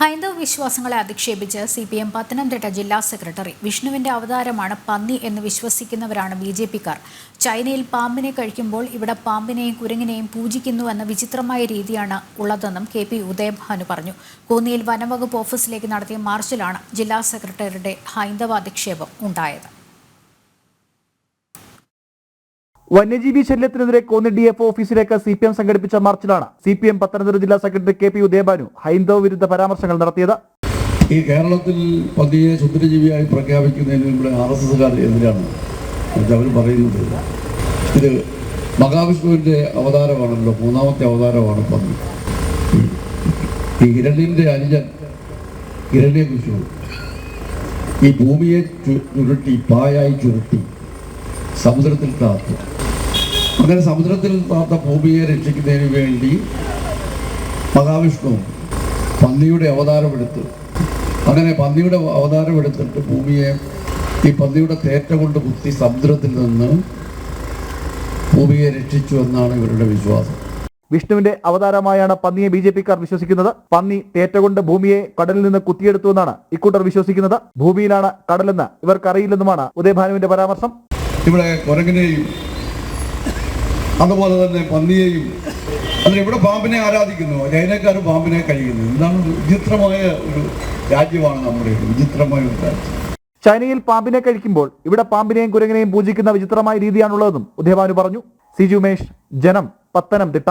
ഹൈന്ദവ വിശ്വാസങ്ങളെ അധിക്ഷേപിച്ച് സി പി എം പത്തനംതിട്ട ജില്ലാ സെക്രട്ടറി വിഷ്ണുവിന്റെ അവതാരമാണ് പന്നി എന്ന് വിശ്വസിക്കുന്നവരാണ് ബി ജെ പിക്കാർ. ചൈനയിൽ പാമ്പിനെ കഴിക്കുമ്പോൾ ഇവിടെ പാമ്പിനെയും കുരങ്ങിനെയും പൂജിക്കുന്നു എന്ന വിചിത്രമായ രീതിയാണ് ഉള്ളതെന്നും കെ പി ഉദയഭാനു പറഞ്ഞു. കോന്നിയിൽ വനംവകുപ്പ് ഓഫീസിലേക്ക് നടത്തിയ മാർച്ചിലാണ് ജില്ലാ സെക്രട്ടറിയുടെ ഹൈന്ദവ അധിക്ഷേപം ഉണ്ടായത്. വന്യജീവി ശല്യത്തിനെതിരെ കോന്നി ഡി എഫ് ഓഫീസിലേക്ക് സി പി എം സംഘടിപ്പിച്ച മാർച്ചിലാണ് സി പി എം പത്തനംതിട്ട ജില്ലാ സെക്രട്ടറി കെ പി ഉദയബാനു ഹൈന്ദവ വിരുദ്ധ പരാമർശങ്ങൾ നടത്തിയത്. ഈ കേരളത്തിൽ പതിയെ ശുദ്രജീവിയായി പ്രഖ്യാപിക്കുന്നതിന് ഇവിടെ ആർ എസ് എസ്കാർ എതിരാണ്. അവർ പറയുന്നത് ഇത് മഹാവിഷ്ണുവിന്റെ അവതാരമാണല്ലോ മൂന്നാമത്തെ അവതാരമാണ് പന്നി. ഈ ഹിരണ്യന്റെ അനുജൻ ഹിരണ്യ വിഷു ഈ ഭൂമിയെ ചുരുട്ടി പായായി ചുരുട്ടി സമുദ്രത്തിൽ താത്തു അങ്ങനെ സമുദ്രത്തിൽ പാർത്ത ഭൂമിയെ രക്ഷിക്കുന്നതിന് വേണ്ടി മഹാവിഷ്ണു പന്നിയുടെ അവതാരമെടുത്ത് അങ്ങനെ പന്നിയുടെ അവതാരമെടുത്തിട്ട് ഭൂമിയെ ഈ പന്നിയുടെ തേറ്റ കൊണ്ട് കുത്തി സമുദ്രത്തിൽ നിന്ന് ഭൂമിയെ രക്ഷിച്ചു എന്നാണ് ഇവരുടെ വിശ്വാസം. വിഷ്ണുവിന്റെ അവതാരമായാണ് പന്നിയെ ബി ജെ പിക്കാർ വിശ്വസിക്കുന്നത്. പന്നി തേറ്റകൊണ്ട് ഭൂമിയെ കടലിൽ നിന്ന് കുത്തിയെടുത്തു എന്നാണ് ഇക്കൂട്ടർ വിശ്വസിക്കുന്നത്. ഭൂമിയിലാണ് കടലെന്ന് ഇവർക്കറിയില്ലെന്നുമാണ് ഉദയഭാനുവിന്റെ പരാമർശം. ഇവിടെ കുരങ്ങിനെയും അതുപോലെ തന്നെ പന്നിയെയും. അല്ല ഇവിടെ പാമ്പിനെ ആരാധിക്കുന്നു. ചൈനക്കാർ പാമ്പിനെ കഴിയുന്നു എന്താണ് വിചിത്രമായ ഒരു രാജ്യമാണ് നമ്മുടെ വിചിത്രമായ ഒരു രാജ്യം. ചൈനയിൽ പാമ്പിനെ കഴിക്കുമ്പോൾ ഇവിടെ പാമ്പിനെയും കുരങ്ങിനെയും പൂജിക്കുന്ന വിചിത്രമായ രീതിയാണുള്ളതെന്നും ഉദയഭാനു പറഞ്ഞു. സിജു ഉമേഷ് ജനം പത്തനംതിട്ട.